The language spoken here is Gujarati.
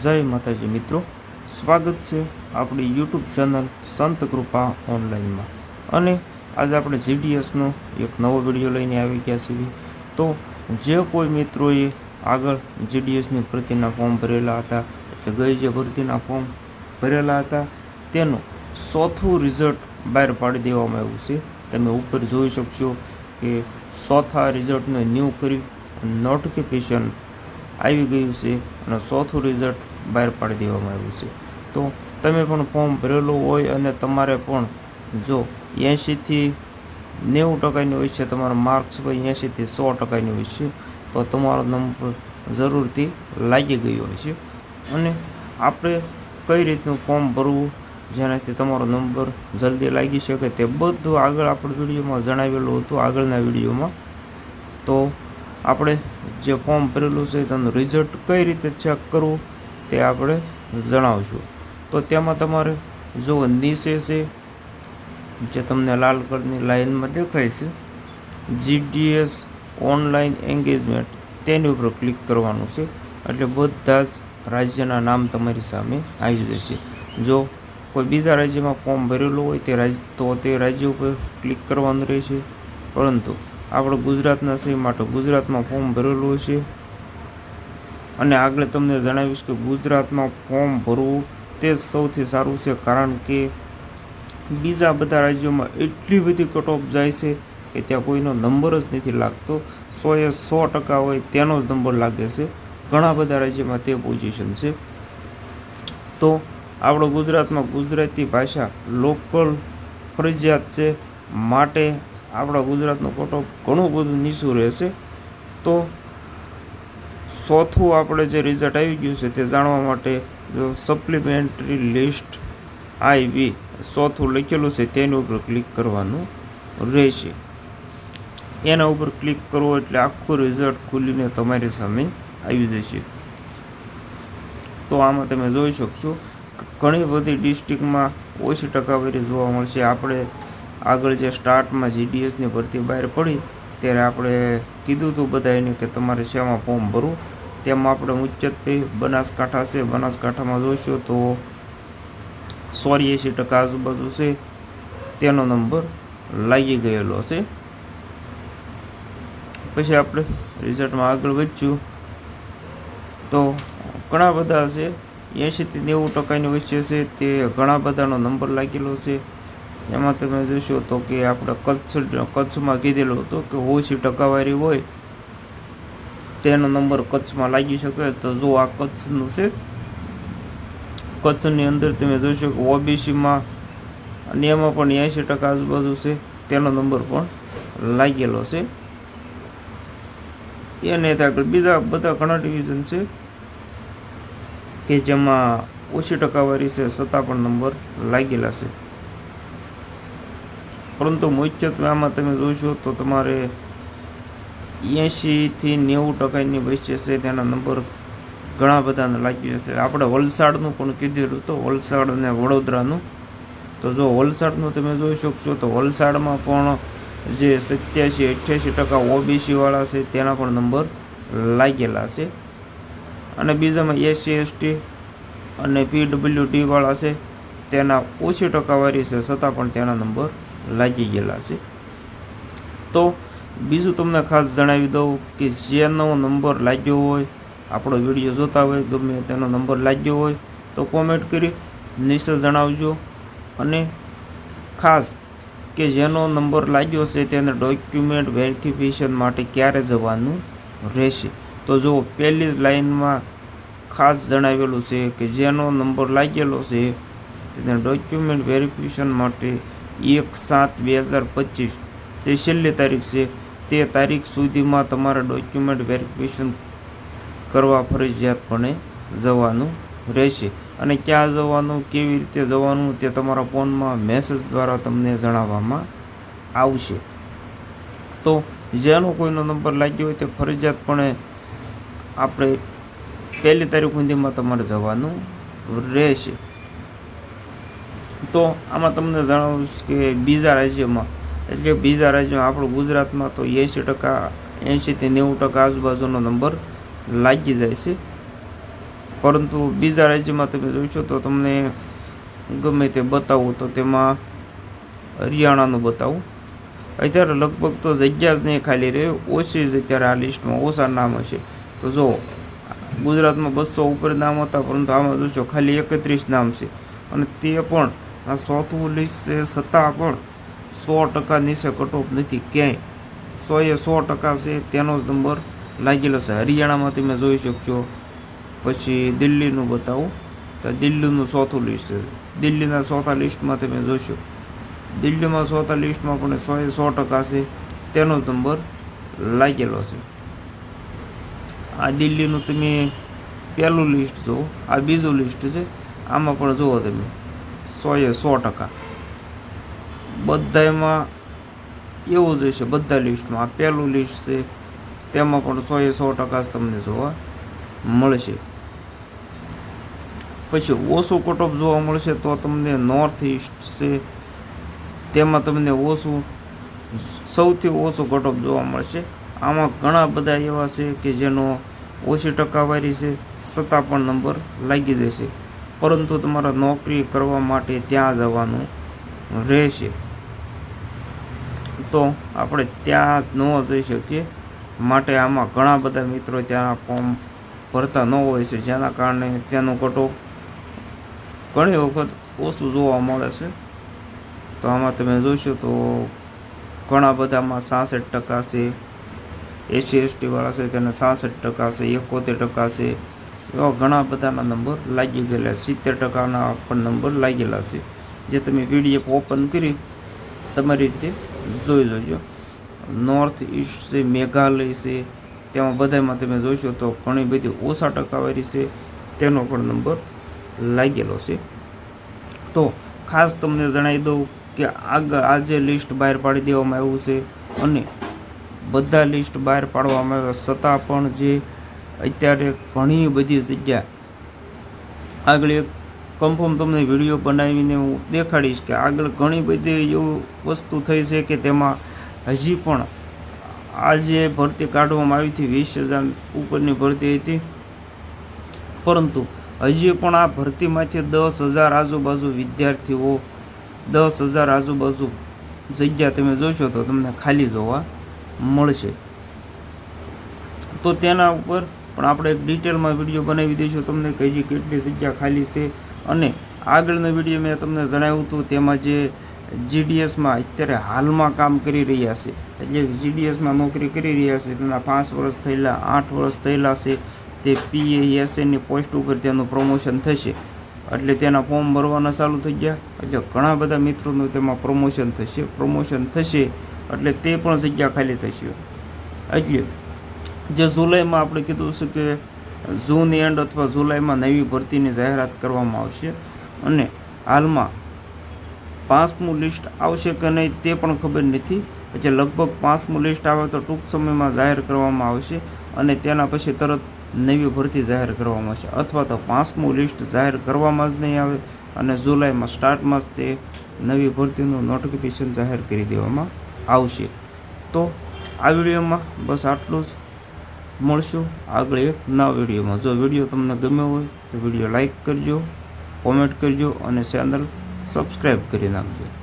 જય માતાજી મિત્રો. સ્વાગત છે આપણી યુટ્યુબ ચેનલ સંત કૃપા ઓનલાઈનમાં. અને આજે આપણે જીડીએસનો એક નવો વીડિયો લઈને આવી ગયા છીએ. તો જે કોઈ મિત્રોએ આગળ જીડીએસની ભરતીના ફોર્મ ભરેલા હતા એટલે ગઈ જે ભરતીના ફોર્મ ભરેલા હતા, તેનું ચોથું રિઝલ્ટ બહાર પાડી દેવામાં આવ્યું છે. તમે ઉપર જોઈ શકશો કે ચોથા રિઝલ્ટને ન્યૂ કરી નોટિફિકેશન આવી ગયું છે અને ચોથું રિઝલ્ટ બહાર પાડી દેવામાં આવ્યું છે. તો તમે પણ ફોર્મ ભરેલું હોય અને તમારે પણ જો એંશીથી નેવું ટકાની હોય છે, તમારા માર્ક્સ હોય એંશીથી સો ટકાની હોય છે, તો તમારો નંબર જરૂરથી લાગી ગયો હોય છે. અને આપણે કઈ રીતનું ફોર્મ ભરવું, જેનાથી તમારો નંબર જલ્દી લાગી શકે તે બધું આગળ આપણે વિડીયોમાં જણાવેલું હતું આગળના વિડીયોમાં. તો આપણે જે ફોર્મ ભરેલું છે, તેનું રિઝલ્ટ કઈ રીતે ચેક કરવું, તે આપણે જણાવશું. તો તેમાં તમારે જો નીચે છે, જે તમને લાલ કલરની લાઇનમાં દેખાય છે જીડીએસ ઓનલાઈન એન્ગેજમેન્ટ તેની ઉપર ક્લિક કરવાનું છે. એટલે બધા જ રાજ્યના નામ તમારી સામે આવી જશે. જો કોઈ બીજા રાજ્યમાં ફોર્મ ભરેલું હોય, તે રાજ્ય તો તે રાજ્ય ઉપર ક્લિક કરવાનું રહેશે. પરંતુ આપણે ગુજરાતના છે માટે ગુજરાતમાં ફોર્મ ભરેલું હશે. અને આગળ તમને જણાવીશ કે ગુજરાતમાં ફોર્મ ભરવું તે સૌથી સારું છે, કારણ કે બીજા બધા રાજ્યોમાં એટલી બધી કટ ઓફ જાય છે કે ત્યાં કોઈનો નંબર જ નથી લાગતો. સોએ સો ટકા હોય તેનો જ નંબર લાગે છે. ઘણા બધા રાજ્યમાં તે પોઝિશન છે. તો આપણો ગુજરાતમાં ગુજરાતી ભાષા લોકલ ફરજિયાત છે. માટે આપણા ગુજરાતનો ફોટો ઘણું બધું નીચું રહેશે. તો ચોથું આપણે જે રિઝલ્ટ આવી ગયું છે તે જાણવા માટે જો સપ્લિમેન્ટરી લિસ્ટ આઈવી ચોથું લખેલું છે તેની ઉપર ક્લિક કરવાનું રહેશે. એના ઉપર ક્લિક કરવો એટલે આખું રિઝલ્ટ ખુલીને તમારી સામે આવી જશે. તો આમાં તમે જોઈ શકશો. ઘણી બધી ડિસ્ટ્રિક્ટમાં ઓછી ટકાવારી જોવા મળશે. આપણે આગળ જે સ્ટાર્ટમાં જીડીએસની ભરતી બહાર પડી, ત્યારે આપણે કીધું હતું બધાને કે તમારે શેમાં ફોર્મ ભરવું? તેમાં આપણે મુખ્યત્વે બનાસકાંઠા છે. બનાસકાંઠામાં જોઈશો તો ચોર્યાસી ટકા આજુબાજુ છે. તેનો નંબર લાગી ગયેલો છે. પછી આપણે રિઝલ્ટમાં આગળ વધ્યું તો ઘણા બધા છે. એંશીથી નેવું ટકાની વચ્ચે છે તે ઘણા બધાનો નંબર લાગેલો છે. એમાં તમે જોશો તો કે આપણે કચ્છ કચ્છમાં કીધેલું હતું કે ઓછી ટકાવારી હોય તેનો નંબર કચ્છમાં લાગી શકે. તો જો આ કચ્છનું છે, કચ્છની અંદર તમે જોશો કે ઓબીસીમાં અને એમાં પણ એંશી ટકા આજુબાજુ છે, તેનો નંબર પણ લાગેલો છે. એને આગળ બીજા બધા ઘણા ડિવિઝન છે કે જેમાં ઓછી ટકાવારી છે છતાં પણ નંબર લાગેલા છે. પરંતુ મુખ્યત્વે આમાં તમે જોશો તો તમારે એંશીથી નેવું ટકાની વચ્ચે છે તેના નંબર ઘણા બધાને લાગી જશે આપણે વલસાડનું પણ કીધેલું તો વલસાડ અને વડોદરાનું. તો જો વલસાડનું તમે જોઈ શકશો તો વલસાડમાં પણ જે સત્યાસી, અઠ્યાસી ટકા ઓબીસીવાળા છે તેના પણ નંબર લાગેલા છે. અને બીજામાં એસસી, એસટી અને પીડબ્લ્યુડી ડીવાળા છે તેના ઓછી ટકાવારી છે છતાં પણ તેના નંબર લાગી ગયેલા છે. તો બીજું તમને ખાસ જણાવી દઉં કે જેનો નંબર લાગ્યો હોય, આપણો વીડિયો જોતા હોય, ગમે તેનો નંબર લાગ્યો હોય, તો કોમેન્ટ કરી નિશ્ચય જણાવજો. અને ખાસ કે જેનો નંબર લાગ્યો છે તેને ડોક્યુમેન્ટ વેરિફિકેશન માટે ક્યારે જવાનું રહેશે. તો જો પહેલી જ લાઇનમાં ખાસ જણાવેલું છે કે જેનો નંબર લાગેલો છે તેને ડોક્યુમેન્ટ વેરિફિકેશન માટે એક સાત બે હજાર પચીસ. તે છેલ્લી તારીખ છે. તે તારીખ સુધીમાં તમારે ડોક્યુમેન્ટ વેરિફિકેશન કરવા ફરજિયાતપણે જવાનું રહેશે. અને ક્યાં જવાનું, કેવી રીતે જવાનું, તે તમારા ફોનમાં મેસેજ દ્વારા તમને જણાવવામાં આવશે. તો જેનો કોઈનો નંબર લાગ્યો હોય તે ફરજિયાતપણે આપણે પહેલી તારીખ સુધીમાં તમારે જવાનું રહેશે. તો આમાં તમને જણાવીશ કે બીજા રાજ્યમાં, એટલે બીજા રાજ્યમાં આપણું ગુજરાતમાં તો એંશી ટકા એંશીથી નેવું ટકા આજુબાજુનો નંબર લાગી જાય છે. પરંતુ બીજા રાજ્યમાં તમે જોઈશો તો તમને ગમે તે બતાવું તો તેમાં હરિયાણાનું બતાવું. અત્યારે લગભગ તો જગ્યા જ નહીં ખાલી રહે, ઓછી જ અત્યારે આ લિસ્ટમાં ઓછા નામ હશે. તો જો, ગુજરાતમાં બસો ઉપર નામ હતા, પરંતુ આમાં જોશો ખાલી એકત્રીસ નામ છે. અને તે પણ આ લિસ્ટ છે છતાં પણ સો ટકા નીચે કટઓફ નથી, ક્યાંય. સોએ સો ટકા છે, તેનો જ નંબર લાગેલો છે. હરિયાણામાં તમે જોઈ શકશો પછી દિલ્હીનું બતાવું. તો દિલ્હીનું ચોથું લિસ્ટ છે. દિલ્હીના ચોથા લિસ્ટમાં તમે જોશો દિલ્હીમાં ચોથા લિસ્ટમાં પણ સોએ સો ટકા છે, તેનો જ નંબર લાગેલો છે. આ દિલ્હીનું તમે પહેલું લિસ્ટ જુઓ. આ બીજું લિસ્ટ છે. આમાં પણ જુઓ તમે. સોએ સો ટકા. બધામાં એવું જ હશે, બધા લિસ્ટમાં. આ પહેલું લિસ્ટ છે, તેમાં પણ સોએ સો ટકા જ તમને જોવા મળશે. પછી ઓછું કટઓફ જોવા મળશે તો તમને નોર્થ ઇસ્ટ છે, તેમાં તમને ઓછું, સૌથી ઓછું કટઓફ જોવા મળશે. આમાં ઘણા બધા એવા છે કે જેનો ઓછી ટકાવારી છે છતાં પણ નંબર લાગી જશે. પરંતુ તમારે નોકરી કરવા માટે ત્યાં જવાનું રહેશે. તો આપણે ત્યાં ન જઈ શકીએ. માટે આમાં ઘણા બધા મિત્રો ત્યાં ફોર્મ ભરતા ન હોય છે. જેના કારણે ત્યાંનો કટો ઘણી વખત ઓછું જોવા મળે છે. તો આમાં તમે જોઈશો તો ઘણા બધામાં સાસઠ ટકા છે, એસી એસટીવાળા છે, તેને સાસઠ ટકા છે, એકોતેર ટકા છે એવા ઘણા બધાના નંબર લાગી ગયેલા સિત્તેર ટકાના પણ નંબર લાગેલા છે. જે તમે પીડીએફ ઓપન કરી, તમારી રીતે જોઈ લેજો. નોર્થ ઇસ્ટ છે, મેઘાલય છે, તેમાં બધામાં તમે જોશો તો ઘણી બધી ઓછા ટકાવારી છે. તેનો પણ નંબર લાગેલો છે. તો ખાસ તમને જણાવી દઉં કે આગળ આજે લિસ્ટ બહાર પાડી દેવામાં આવ્યું છે અને બધા લિસ્ટ બહાર પાડવામાં આવ્યા છતાં પણ જે અત્યારે ઘણી બધી જગ્યા આગળ એક કન્ફર્મ તમને વીડિયો બનાવીને હું દેખાડીશ કે આગળ ઘણી બધી એવું વસ્તુ થઈ છે કે તેમાં હજી પણ આ જે ભરતી કાઢવામાં આવી હતી, વીસ હજાર ઉપરની ભરતી હતી. પરંતુ હજી પણ આ ભરતીમાંથી દસ હજાર આજુબાજુ વિદ્યાર્થીઓ, દસ હજાર આજુબાજુ જગ્યા તમે જોશો તો તમને ખાલી જોવા મળશે. તો તેના ઉપર પણ આપણે એક ડિટેલમાં વીડિયો બનાવી દઈશું. તમને હજી કેટલી જગ્યા ખાલી છે અને આગળનો વીડિયો મેં તમને જણાવ્યું હતું, તેમાં જે જીડીએસમાં અત્યારે હાલમાં કામ કરી રહ્યા છે. એટલે જીડીએસમાં નોકરી કરી રહ્યા છે. તેના પાંચ વર્ષ થયેલા, આઠ વર્ષ થયેલા છે. તે પીએએસએની પોસ્ટ ઉપર તેનું પ્રમોશન થશે. એટલે તેના ફોર્મ ભરવાના ચાલુ થઈ ગયા. એટલે ઘણા બધા મિત્રોનું તેમાં પ્રમોશન થશે. પ્રમોશન થશે એટલે તે પણ જગ્યા ખાલી થશે. એટલે જે જુલાઈમાં આપણે કીધું છે કે જૂન એન્ડ અથવા જુલાઈમાં નવી ભરતીની જાહેરાત કરવામાં આવશે અને હાલમાં પાંચમું લિસ્ટ આવશે કે નહીં તે પણ ખબર નથી. એટલે લગભગ પાંચમું લિસ્ટ આવે તો ટૂંક સમયમાં જાહેર કરવામાં આવશે અને તેના પછી તરત નવી ભરતી જાહેર કરવામાં આવશે. અથવા તો પાંચમું લિસ્ટ જાહેર કરવામાં જ નહીં આવે અને જુલાઈમાં સ્ટાર્ટમાં જ તે નવી ભરતીનું નોટિફિકેશન જાહેર કરી દેવામાં આવશે. તો આ વિડીયોમાં બસ આટલું જ. મળશું આગળ એક નવા વિડીયોમાં. જો વીડિયો તમને ગમ્યો હોય તો વીડિયો લાઇક કરજો, કોમેન્ટ કરજો અને ચેનલ સબસ્ક્રાઈબ કરી નાખજો.